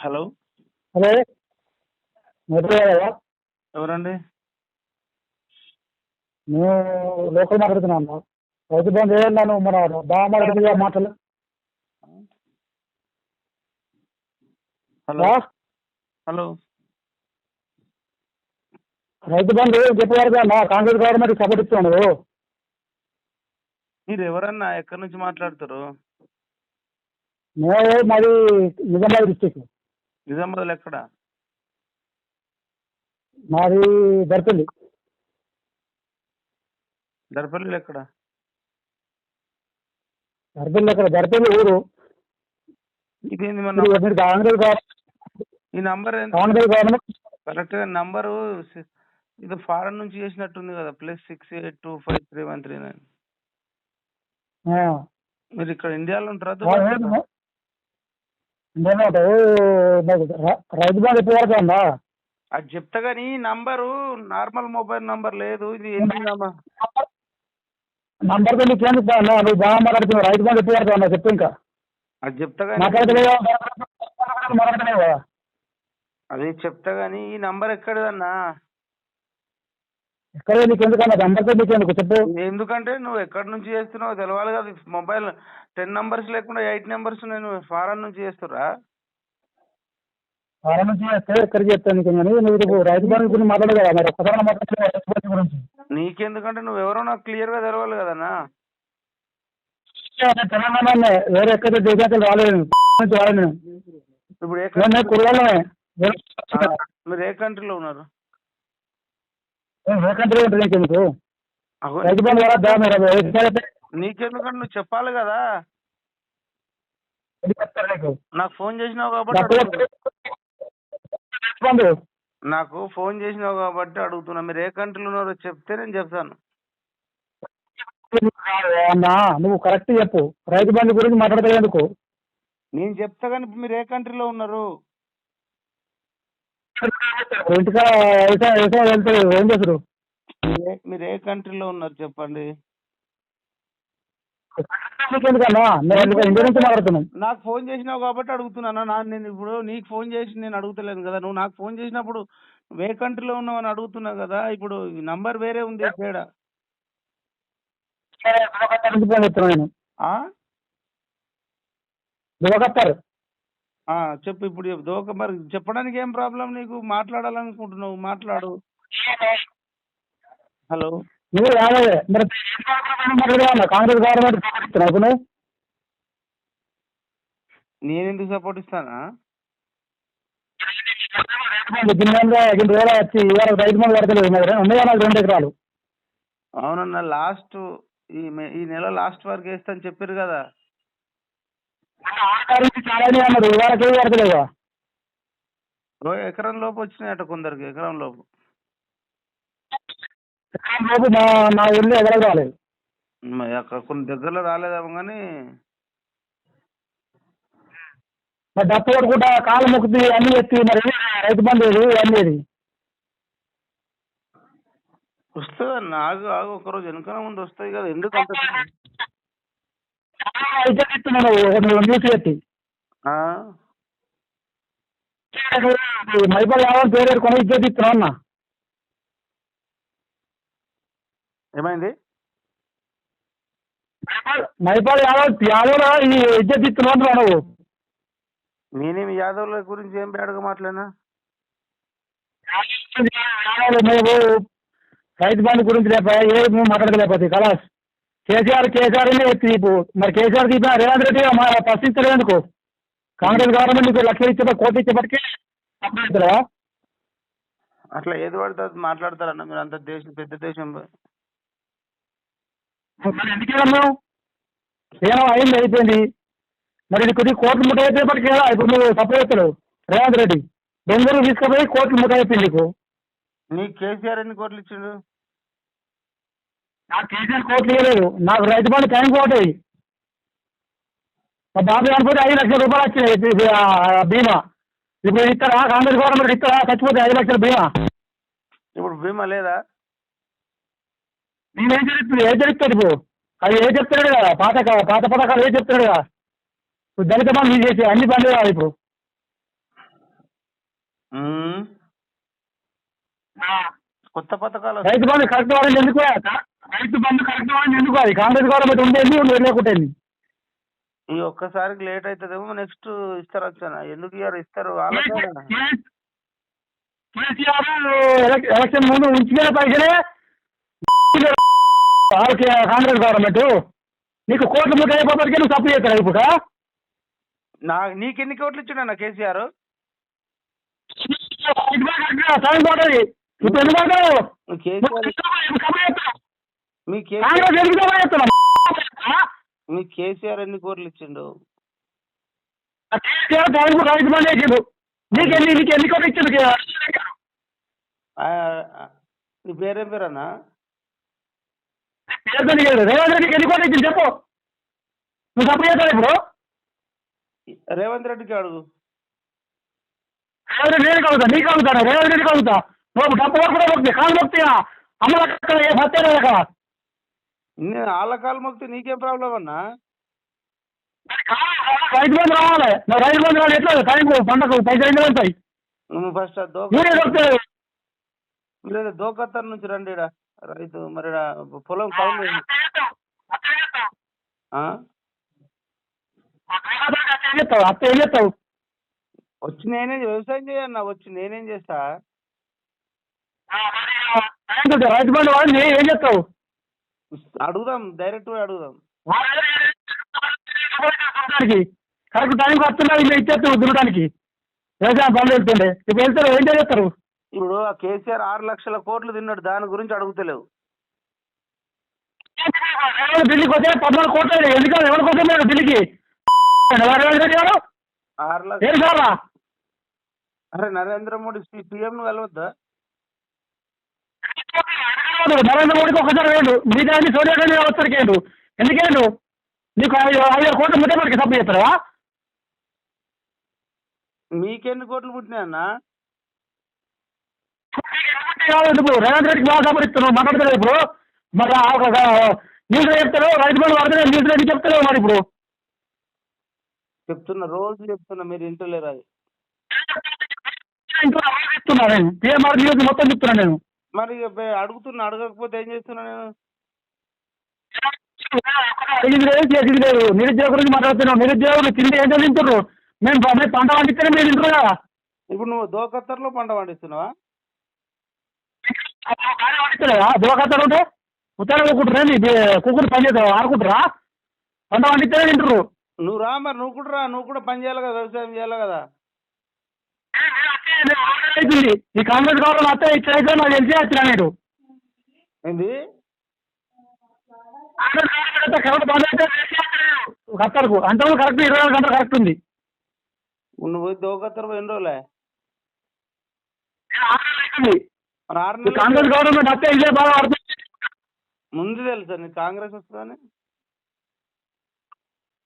Hello. Hello. ఎవరండి? మేము local మాట్లాడుతున్నాము రైతు బంధు ఏదన్నాను మన బాగా మాటలు. హలో? హలో. రైతు బంధు చెప్పేవారు కదా కాంగ్రెస్ గవర్నమెంట్ సపోర్ట్ ఇస్తున్నాడు మీరు ఎవరన్నా ఎక్కడి నుంచి మాట్లాడుతారు మేము మాది నిజామాబాద్ డిస్టిక్. నిజామాబాద్లో ఎక్కడ? మాది దర్పల్లి. దర్పల్లిలో ఎక్కడ? దర్పల్లి ఎక్కడ? దర్పల్లి ఊరు. ఇదేంది మన కాంగ్రెస్ ఈ నంబర్ కాంగ్రెస్ గవర్నమెంట్. కరెక్ట్గా నంబరు ఇది ఫారెన్ నుంచి చేసినట్టుంది కదా. Plus six eight two five three one three nine. మీరు ఇక్కడ ఇండియాలో ఉంటారా? ర- రైతు బంధు వరకు ఉందా అది చెప్తా ఈ నంబరు నార్మల్ మొబైల్ నంబర్ లేదు. ఇది ఏంటి నంబర్ నంబర్తో నీకు అన్నా నువ్వు బాగా మాట్లాడుతున్నావు. రైతు బంధు ఎప్పుడు వరకు అన్నా చెప్పు ఇంకా. అది చెప్తా అది చెప్తా కానీ ఈ నంబర్ ఎక్కడిదన్నా? ఎక్కడ నీకు ఎందుకన్నా నంబర్తో నీకు ఎందుకు చెప్పు. ఎందుకంటే నువ్వు ఎక్కడి నుంచి చేస్తున్నావు తెలవాలి కదా. మొబైల్ టెన్ నంబర్స్ లేకుండా ఎయిట్ నెంబర్స్ నేను ఫారెన్ నుంచి చేస్తురా వారం నుంచి చేస్తే ఎక్కడ చేస్తాను నీకు కానీ నువ్వు ఇప్పుడు రైతు బంధు గురించి మాట్లాడు కదా మరి ఒక్కసారి మాట్లాడుతున్నావు రైతు బంధు గురించి. నీకెందుకంటే నువ్వు ఎవరో నాకు క్లియర్గా తెలవాలి కదన్నా? వేరే ఎక్కడ దేశాలు రాలేదు. నుంచి రాలేదు. ఇప్పుడు ఏ మీరు ఏ కంట్రీలో ఉన్నారు? కంట్రీ ఉంటుంది నీకు ఎందుకు అగో, రైతు బంధు వరద్దా మీరు నీకెందుకంటే నువ్వు చెప్పాలి కదా. చెప్తారు నీకు? నాకు ఫోన్ చేసినావు కాబట్టి డబ్బులు అడుగుతున్నా. రైతు బంధు. నాకు ఫోన్ చేసినావు కాబట్టి అడుగుతున్నా. మీరు ఏ కంట్రీలో ఉన్నారో చెప్తే నేను చెప్తాను. అన్నా నువ్వు కరెక్ట్ చెప్పు. రైతు బంధు గురించి మాట్లాడతావు ఎందుకు? నేను చెప్తా కానీ మీరు ఏ కంట్రీలో ఉన్నారు? ఇంటికా వ్యవసాయం వ్యవసాయం వెళ్తారు ఏం చేస్తారు మీరు ఏ- కంట్రీలో ఉన్నారు చెప్పండి? నీకు ఫోన్ చేసినావు కాబట్టి అడుగుతున్నాను నా నేను ఇప్పుడు నీకు ఫోన్ చేసి నేను అడుగుతలేను కదా. నువ్వు నాకు ఫోన్ చేసినప్పుడు నువ్వు ఏ కంట్రీలో ఉన్నావు అని అడుగుతున్నావు కదా. ఇప్పుడు నంబర్ వేరే ఉంది తేడా దువకత్తర్ చెప్పు ఇప్పుడు చెప్పు. దోక మరి చెప్పడానికి ఏం ప్రాబ్లం నీకు? మాట్లాడాలనుకుంటున్నావు. మాట్లాడు. హలో. కాంగ్రెస్ గవర్నమెంట్ నేను ఎందుకు సపోర్ట్ ఇస్తానా? అవునన్న లాస్ట్ ఈ ఈ నెల లాస్ట్ వరకు వేస్తాను చెప్పారు కదా. పడతలేవా ఎకరం లోపు వచ్చినాయట కొందరికి ఎకరం లోపు. ఎకరం లోపు నా రాలేదు. కొన్ని దగ్గరలో రాలేదేమో కానీ మరి డప్పు కొట్టుకుంటా కాలు మొక్కుతీ అన్ని ఎత్తి మరి రైతు బంధు ఏది? అన్ని వస్తుంది ఆగు ఆగు ఒకరోజు వెనకన ముందు వస్తాయి కదా ఎందుకు అంత ఇజ్జత్ ఇస్తున్నావు నువ్వు న్యూస్ పెట్టి? మైపల్ పేరు అన్న. ఏమైంది? మైపాల్ యాదవ్ యాదవ్ ఇస్తున్నావు అంటున్నావు నువ్వు? నేనేమి యాదవ్ల గురించి ఏం బేడగా మాట్లాడినా? రైతు బంధు గురించి లేపా ఏ మాట్లాడలేకపోతే కలాస్ కేసీఆర్ కేసీఆర్ తీపు. మరి కేసీఆర్ తీపిన రేవంత్ రెడ్డి మా ప్రశ్నించలేదు ఎందుకు? కాంగ్రెస్ గవర్నమెంట్ నీకు లక్షలు ఇచ్చే కోటి ఇచ్చేపటికి అప్పుడు అట్లా ఏది పడితే మాట్లాడతారన్న మీరు అంత దేశం పెద్ద దేశం. మరి ఎందుకు వెళ్ళావు ఏమో అయింది అయిపోయింది. మరి ఇది కొద్దిగా కోట్లు ముట్ట అయిపోయేపటికి కదా ఇప్పుడు నువ్వు సపోర్ట్ చేస్తాడు రేవంత్ రెడ్డి. బెంగళూరు తీసుకుపోయి కోట్లు ముట్ట అయిపోయింది నీకు. నీకు కేసీఆర్ ఎన్ని కోట్లు ఇచ్చిండు? నాకు కేసీఆర్ కోట్లు ఇవ్వలేదు. నాకు రైతు బంధు టైం కోటి మా బాబు చనిపోతే ఐదు లక్షల రూపాయలు వచ్చినాయి. బీమా. ఇప్పుడు ఇస్తారా? కాంగ్రెస్ గవర్నమెంట్ ఇస్తారా? చచ్చిపోతే ఐదు లక్షల బీమా. ఇప్పుడు బీమా లేదా? నేనేం జరుగుతుంది ఏం జరుగుతుంది ఇప్పుడు అది ఏం చెప్తున్నాడు కదా? పాత పాత పథకాలు ఏం చెప్తున్నాడు కదా? ఇప్పుడు దళిత బంధు చేసి అన్ని బంద్ కాదు ఇప్పుడు. కొత్త పథకాలు. రైతు బంధు కరెక్ట్ వాళ్ళని ఎందుకు? రైతు బంధు కరెక్ట్ ఎందుకు అది? కాంగ్రెస్ గవర్నమెంట్ ఉండేది లేకుంటేంది ఈ ఒక్కసారికి లేట్ అవుతుందేమో నెక్స్ట్ ఇస్తారు వచ్చాను ఎందుకు ఇయ్యారు? ఇస్తారు. కేసీఆర్ ఎలక్- ఎలక్షన్ ముందు ఉంచిన పైసలే కాంగ్రెస్ గవర్నమెంట్. నీకు కోట్లు ముట్ట అయిపోతానికి నువ్వు తప్పు చేస్తావు ఇప్పుడు నా నీకెన్ని కోట్లు ఇచ్చిండు కేసీఆర్? ఇప్పుడు ఎందుకు? మీ. మీ కేసీఆర్ ఎన్ని కోట్లు ఇచ్చిండు? నీ పేరేం పేరన్నా. రేవంత్ రెడ్డికి ఎన్ని కోట్లు ఇచ్చిండు చెప్పు. నువ్వు తప్పు చేస్తావు ఇప్పుడు? రేవంత్ రెడ్డికి అడుగు. రేవంత్ రెడ్డి నేను కలుగుతా. నీకు కలుగుతాను? రేవంత్ రెడ్డి కలుగుతా. నువ్వు డబ్బు కూడా కాలు మొక్కియా అమ్మ ఏ నేను వాళ్ళ కాలు మొక్కితే నీకేం ప్రాబ్లం అన్నా రైతు బంధు రావాలి రైతు బంధు రావాలి ఎట్లా టైంకు పంటకు పైసలు ఎన్ని నువ్వు ఫస్ట్ దోక మీరే దొరుకుతాయి లేదా దోకత్తర్ నుంచి రండి ఈడ. రైతు మరి ఈడ పొలం కౌలు ఆ? చేస్తావు అత్త ఏం చేస్తావు వచ్చి నేనే వ్యవసాయం చేయన్నా వచ్చి నేనేం చేస్తా రైతు బంధు వాడిని ఏం చేస్తావు అడుగుదాం డైరెక్ట్ అడుగుదాం. కరెక్ట్ టైంకి వస్తున్నావు ఇలా ఇచ్చేస్తావు దున్నడానికి వ్యవసాయం పనులు వెళ్తుండే ఇప్పుడు వెళ్తారు ఏం చేస్తారు? ఇప్పుడు ఆ కేసీఆర్ ఆరు లక్షల కోట్లు తిన్నాడు దాని గురించి అడుగుతలేవు. ఢిల్లీకి వస్తే పద్నాలుగు కోట్లు. ఎందుకంటే ఎవరి కోసం లేదు ఢిల్లీకి అరే నరేంద్ర మోడీ సీఎం ను కలవద్దా నరేంద్ర మోడీకి ఒకసారి వేయండు మిగతా అన్ని సోనియా గాంధీ వస్తారు కేండు ఎందుకేండు నీకు ఐదు ఐదు కోట్ల ముట్టే మనకి సప్పు చేస్తారా మీకెన్ని కోట్లు పుట్టినాయి అన్న కాదు నువ్వు రేవంత్ రెడ్డికి బాగా సపోర్ట్ ఇస్తున్నావు మాట్లాడతారు ఇప్పుడు మరి న్యూస్ చెప్తారు రైతు బంధు పడుతుంది న్యూస్ రెడ్డి చెప్తారు మరి ఇప్పుడు చెప్తున్నా రోజు చెప్తున్నా మీరు ఇంటలేరు అది ఇంట్లో ఇస్తున్నా నేను పిఎంఆర్ న్యూస్ మొత్తం చెప్తున్నా నేను మరి అడుగుతున్నా అడగకపోతే ఏం చేస్తున్నా నేను? లేదు చేసింది లేదు. గురించి మాట్లాడుతున్నావు. నిరుద్యోగులు తిండి ఏంటో తింటున్నారు మేము పంట పండిస్తేనే మీరు తింటారు కదా. ఇప్పుడు నువ్వు దోకత్తర్లో పంట పండిస్తున్నావా? దోకత్తారు ఉంటే ఉత్తరం కూకుంటారా నీ కుక్కుడు పని చేస్తావు? ఆడుకుంటారా పంట పండిస్తేనే తింటారు నువ్వు రా మరి నువ్వు కూడా రా. నువ్వు కూడా పని చేయాలి కదా వ్యవసాయం చేయాలి కదా. అవుతుంది ఈ కాంగ్రెస్ గవర్నమెంట్ అత్తే ఇట్లయితే నాకు తెలిసి వచ్చినా నేను ఏంది? కరెక్ట్ బంద్ అయితే కత్తరకు అంతకు కరెక్ట్ ఇరవై నాలుగు గంటలు కరెక్ట్ ఉంది. నువ్వు పోయి దోకత్తర్ ఎన్ని రోజులే. మరి కాంగ్రెస్ గవర్నమెంట్ అత్తే ఇదే బాగా పడుతుంది ముందు తెలుసా నీకు కాంగ్రెస్ వస్తుందని?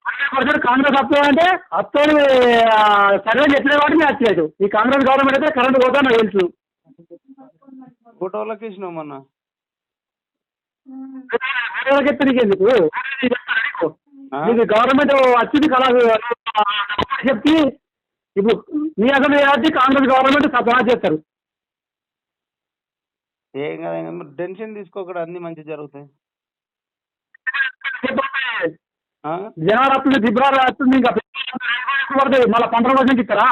పర్సెంట్ కాంగ్రెస్ వస్తుంది అంటే అత్తని సర్వే చెప్పిన కాబట్టి నేను వచ్చలేదు ఈ కాంగ్రెస్ గవర్నమెంట్ అయితే కరెంట్ పోతా నాకు తెలుసు. ఫోటోలకి వేరేవాళ్ళకి ఎత్తే నీకు ఎందుకు? నీకు. గవర్నమెంట్ వచ్చింది కళా చెప్పి ఇప్పుడు మీ అసలు ఏదైతే కాంగ్రెస్ గవర్నమెంట్ సభా చేస్తారు? ఏం కదా ఏం కాదు. టెన్షన్ తీసుకోకూడదు అన్ని మంచి జరుగుతాయి ఆ? జనవరి వస్తుంది ఫిబ్రవరి వస్తుంది ఇంకా పడుతుంది మళ్ళీ పంటల రోజులకి ఇస్తారా?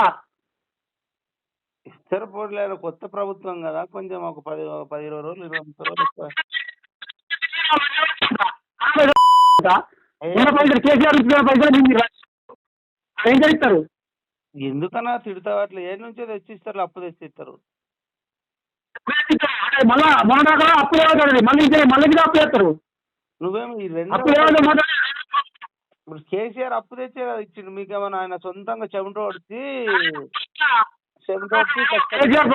ఇస్తారు పోట్లేదు కొత్త ప్రభుత్వం కదా కొంచెం ఒక పది పది ఇరవై రోజులు ఇరవై ముప్పై రోజులు ఎందుకన్నా తిడతావు? అట్లా ఏ నుంచో తెచ్చిస్తారు అప్పు తెచ్చిస్తారు. మళ్ళా మొన్న అప్పు ఏమవుతుంది మళ్ళీ మళ్ళీ అప్పు చేస్తారు. నువ్వేమో ఈ అప్పు మొన్న ఇప్పుడు కేసీఆర్ అప్పు తెచ్చే కదా ఇచ్చిండు. మీకేమన్నా ఆయన సొంతంగా చెమట పడిచి చెమట పడిచి కష్టపడి- కేసీఆర్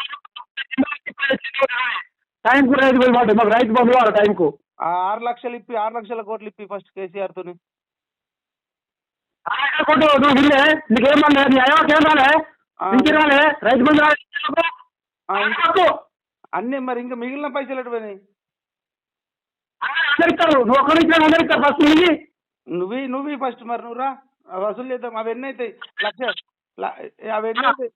టైం కూడా రైతు పడ్డది. మాకు రైతు బంధు కావాలి టైంకు. ఆరు లక్షలు ఇప్పి ఆరు లక్షల కోట్లు ఇప్పి ఫస్ట్ కేసీఆర్ తోని కొట్టు నువ్వు విల్లే నీకేమన్నా నీ అయ్యవాకి ఏం రాలే ఆ. ఇంటి రాలే. రైతు బంధు. అన్ని మరి ఇంకా మిగిలిన పైసలు ఎటు పోయినాయి? అందరు ఇస్తారు. నువ్వు ఒక్కరు ఇచ్చిన అందరు ఇస్తారు. ఫస్ట్ నువ్వు నువ్వు నువ్వు ఫస్ట్ మరి నువ్వు రా. వసూలు చేద్దాం. అవి ఎన్ని అవుతాయి లక్ష అవి ఎన్ని అవుతాయి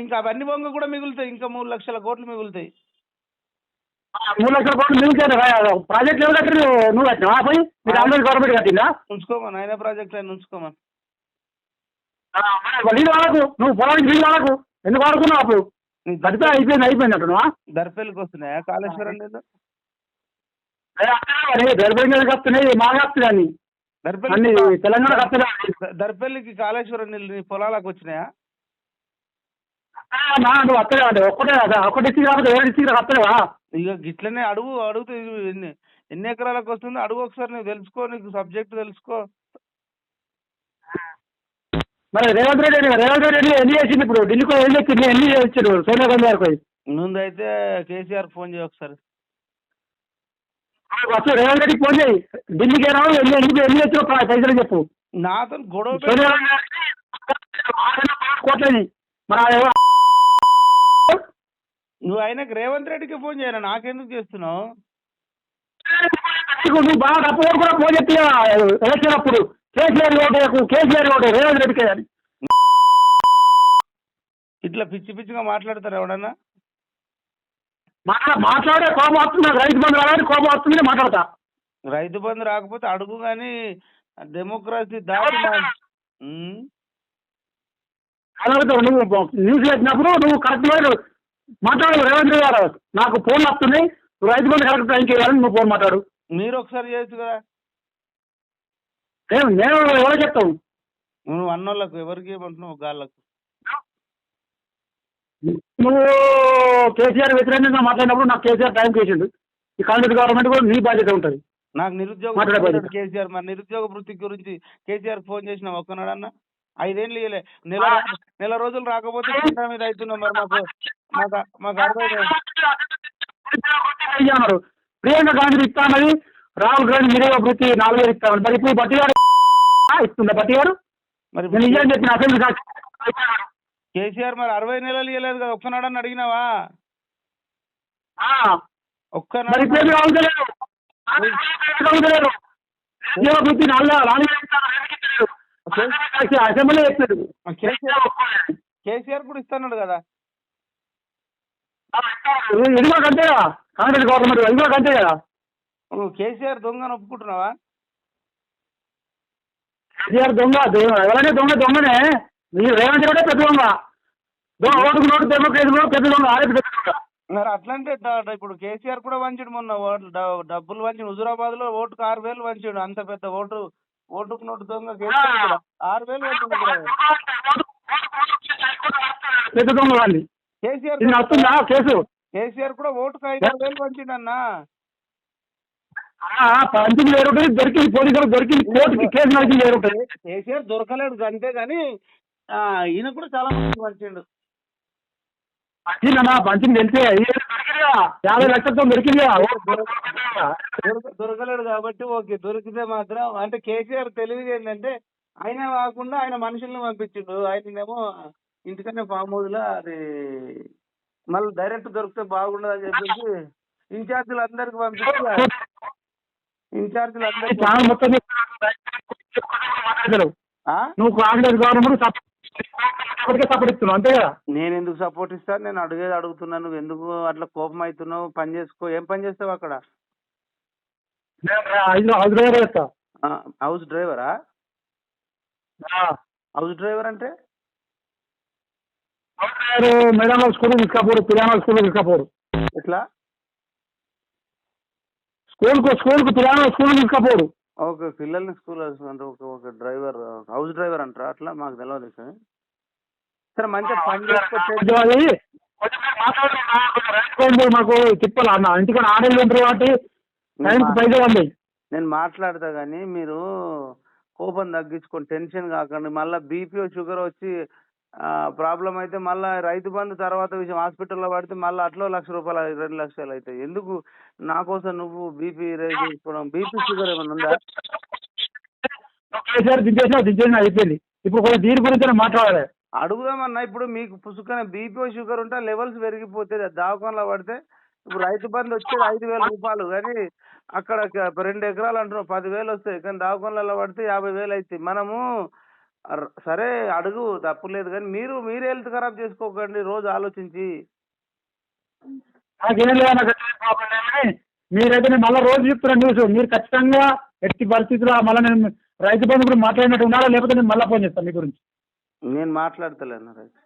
ఇంకా అవన్నీ వంగ కూడా మిగులుతాయి. ఇంకా మూడు లక్షల కోట్లు మిగులుతాయి. మూడు లక్షల కోట్లు మిగులుతాయి ప్రాజెక్ట్ ఎవరు కట్టి నువ్వు కట్టినా పోయి? మీరు గవర్నమెంట్ కట్టిందా? ఉంచుకోమని ఆయన ప్రాజెక్ట్ అయినా ఉంచుకోమని నీళ్ళు వాళ్ళకు. నువ్వు పొలానికి నీళ్ళు వాళ్ళకు. ఎందుకు వాడుకున్నావు అప్పుడు? గడిపే అయిపోయింది అయిపోయింది అంటున్నావా? దర్పల్లికి వస్తున్నాయా? కాళేశ్వరం నీళ్ళు దర్భంగా కస్తున్నాయి మా కస్తున్నాయి అన్ని. దర్పల్లి తెలంగాణ దర్పల్లికి కాళేశ్వరం నీళ్ళు నీ పొలాలకు వచ్చినాయా? నువ్వు వస్తలేవు అంటే? ఒక్కటే ఒక్క డిస్టిక్ డిస్టిక్ వస్తలేవా? ఇక గిట్లనే అడుగు అడుగుతూ ఎన్ని ఎన్ని ఎకరాలకు వస్తుందో అడుగు ఒకసారి నువ్వు తెలుసుకో నీకు సబ్జెక్ట్ తెలుసుకో. మరి రేవంత్ రెడ్డి రేవంత్ రెడ్డి ఎన్ని చేసింది ఇప్పుడు? ఢిల్లీకి ఏం చెప్పింది ఎన్ని ఇచ్చారు సోనియా గాంధీ గారికి పోయి. ముందైతే కేసీఆర్ ఫోన్ చేయి ఒకసారి. వస్తు రేవంత్ రెడ్డికి ఫోన్ చేయి. ఢిల్లీకి ఏమో ఎన్ని ఎన్ని ఎన్ని పై- పైసలు చెప్పు. నాతో గొడవ సోనియా కోట్లని మరి నువ్వు ఆయనకు రేవంత్ రెడ్డికి ఫోన్ చేయరా? నాకెందుకు చేస్తున్నావు? నువ్వు బాగా తప్పు కూడా ఫోన్ చెప్తే ఎలక్షన్ అప్పుడు. కేసీఆర్ ఓటు కేసీఆర్ ఓటు రేవంత్ రెడ్డికి అని. ఇట్లా పిచ్చి పిచ్చిగా మాట్లాడతారు ఎవడన్నా? మాట్లా మాట్లాడే కోపం వస్తుంది నాకు రైతు బంధు రావాలి కోపం వస్తుంది మాట్లాడతా. రైతు బంధు రాకపోతే అడుగు కానీ డెమోక్రసీ దాటి నువ్వు న్యూస్ పెట్టినప్పుడు నువ్వు కరెక్ట్ మాట్లాడు రేవంత్ రెడ్డి గారు. నాకు ఫోన్ వస్తున్నాయి రైతు బంధు కరెక్ట్ టైంకి ఇవ్వాలని నువ్వు ఫోన్ మాట్లాడు. మీరు ఒకసారి చేయొచ్చు కదా. నేను ఎవరో చెప్తావు నువ్వు అన్నోళ్ళకు ఎవరికి ఏమంటున్నావు? గాళ్ళకు. నువ్వు కేసీఆర్ వ్యతిరేకంగా మాట్లాడినప్పుడు నాకు కేసీఆర్ టైం చేసిండు. ఈ కాంగ్రెస్ గవర్నమెంట్ కూడా నీ బాధ్యత ఉంటుంది. నాకు నిరుద్యోగ. కేసీఆర్. మరి నిరుద్యోగ వృత్తి గురించి కేసీఆర్ ఫోన్ చేసిన ఒక్కనాడన్న? ఐదేళ్ళు ఇయ్యలే. నెల నెల రోజులు రాకపోతే మీద అవుతున్నాం మరి మాకు. మాకు మాకు అర్థం ప్రియాంక గాంధీ ఇస్తా అన్నది రాహుల్ గాంధీ నిరుద్యోగ వృత్తి నాలుగు వేలు ఇస్తామని మరి ఇప్పుడు బట్టి గారు ఇస్తుందా బట్టి గారు మరి నేను చెప్పిన అసెంబ్లీ సాక్షి కేసీఆర్ మరి అరవై నెలలు ఇవ్వలేదు కదా ఒక్కనాడని అడిగినావా? ఒక్కనాడు? అసెంబ్లీ కేసీఆర్ కూడా ఇస్తున్నాడు కదా? ఇది కూడా అంతే కదా? కాంగ్రెస్ గవర్నమెంట్ ఇది కూడా అంతే కదా? నువ్వు కేసీఆర్ దొంగను ఒప్పుకుంటున్నావా? కేసీఆర్ దొంగ దొంగ ఎవరైనా దొంగ దొంగనే. మీరు రేవంత్ రెడ్డి పెద్ద దొంగ. దొంగ ఓటుకు నోటు కూడా పెద్ద దొంగ ఆడే పెద్ద దొంగ. మరి అట్లంటే ఇప్పుడు కేసీఆర్ కూడా వంచాడు మొన్న డబ్బులు వంచాడు హుజురాబాద్లో ఓటుకు ఆరు వేలు వంచాడు. అంత పెద్ద ఓటు ఓటుకు నోటు దొంగ కేసీఆర్ ఆరు వేలు. పెద్ద దొంగ వాళ్ళని కేసీఆర్ కేసు? కేసీఆర్ కూడా ఓటుకు ఐదు ఆరు వేలు వంచాడు అన్న ఆ, పంచింగ్ వేరు ఉంటుంది దొరికింది పోలీసులు దొరికింది కోర్టుకి కేసు నడిచింది వేరు ఉంటుంది కేసీఆర్ దొరకలేడు అంతే కానీ ఈయన కూడా చాలా మంది వంచాడు పంచిందన్నా పంచింగ్ తెలిసే. యాభై లక్షలతో దొరికిందిగా దొరక- దొరకలేడు కాబట్టి ఓకే దొరికితే మాత్రం అంటే కేసీఆర్ తెలివి ఏంటంటే ఆయన కాకుండా ఆయన మనుషుల్ని పంపించిండు. ఆయననేమో ఇంటికనే ఫామ్ హౌస్లో అది మళ్ళీ డైరెక్ట్ దొరికితే బాగుండదు అని చెప్పేసి ఇన్ఛార్జీలు అందరికి పంపించి ఇన్ఛార్జీలు అందరికి ఛానల్ మొత్తం మాట్లాడతారు. ఆ? నువ్వు కాంగ్రెస్ గవర్నమెంట్ సపోర్ట్ ఇస్తున్నావు. అంతే కదా? నేను ఎందుకు సపోర్ట్ ఇస్తాను నేను అడిగేది అడుగుతున్నాను నువ్వు ఎందుకు అట్లా కోపం అవుతున్నావు? పని చేసుకో. ఏం పని చేస్తావు అక్కడ? రోజులు చేస్తా? హౌస్ డ్రైవరా. హౌస్ డ్రైవర్ అంటే? మేడం స్కూల్ తీసుకపోరు పిల్లల స్కూల్ తీసుకపోరు. ఎట్లా? స్కూల్కు స్కూల్కు పిల్లల స్కూల్ తీసుకపోరు. ఓకే పిల్లల్ని స్కూల్ అంటే ఒక ఒక డ్రైవర్ హౌస్ డ్రైవర్ అంటారా? అట్లా మాకు తెలియదు సార్. సరే మంచిగా పని రైతుకోండి మాకు తిప్పాలి? అన్న ఇంటికి ఆడలు ఉంటారు కాబట్టి టైంకి పైసలు అండి నేను మాట్లాడతా కానీ మీరు కోపం తగ్గించుకొని టెన్షన్ కాకండి. మళ్ళీ బీపీ షుగర్ వచ్చి ప్రాబ్లం అయితే మళ్ళీ రైతు బంధు తర్వాత విషయం హాస్పిటల్లో పడితే మళ్ళీ అట్లా లక్ష రూపాయలు రెండు లక్షలు అవుతాయి. ఎందుకు? నా కోసం నువ్వు బీపీ రైజ్ చేసుకోవడం బీపీ షుగర్ ఏమైనా ఉందా? కేసీఆర్ దించేసినా దించేసినా అయిపోయింది. ఇప్పుడు కొంచెం దీని గురించి మాట్లాడాలి. అడుగుదామన్నా ఇప్పుడు మీకు పుసుకనే బీపీ షుగర్ ఉంటే లెవెల్స్ పెరిగిపోతే దవాఖానలో పడితే ఇప్పుడు రైతు బంధు వచ్చేది ఐదు వేల రూపాయలు కానీ అక్కడ రెండు ఎకరాలు అంటున్నావు పదివేలు వస్తాయి కానీ దవాఖానలలో పడితే యాభై వేలు అవుతాయి. మనము సరే అడుగు తప్పులేదు కానీ మీరు మీరు హెల్త్ ఖరాబ్ చేసుకోకండి రోజు ఆలోచించి. నాకేం ప్రాబ్లం కానీ మీరైతే నేను మళ్ళీ రోజు చెప్తున్నా న్యూస్ మీరు ఖచ్చితంగా ఎట్టి పరిస్థితుల్లో మళ్ళీ నేను రైతు బంధు గురించి మాట్లాడినట్టు ఉన్నారా లేకపోతే నేను మళ్ళీ ఫోన్ చేస్తాను మీ గురించి. నేను మాట్లాడతలేను రైతు.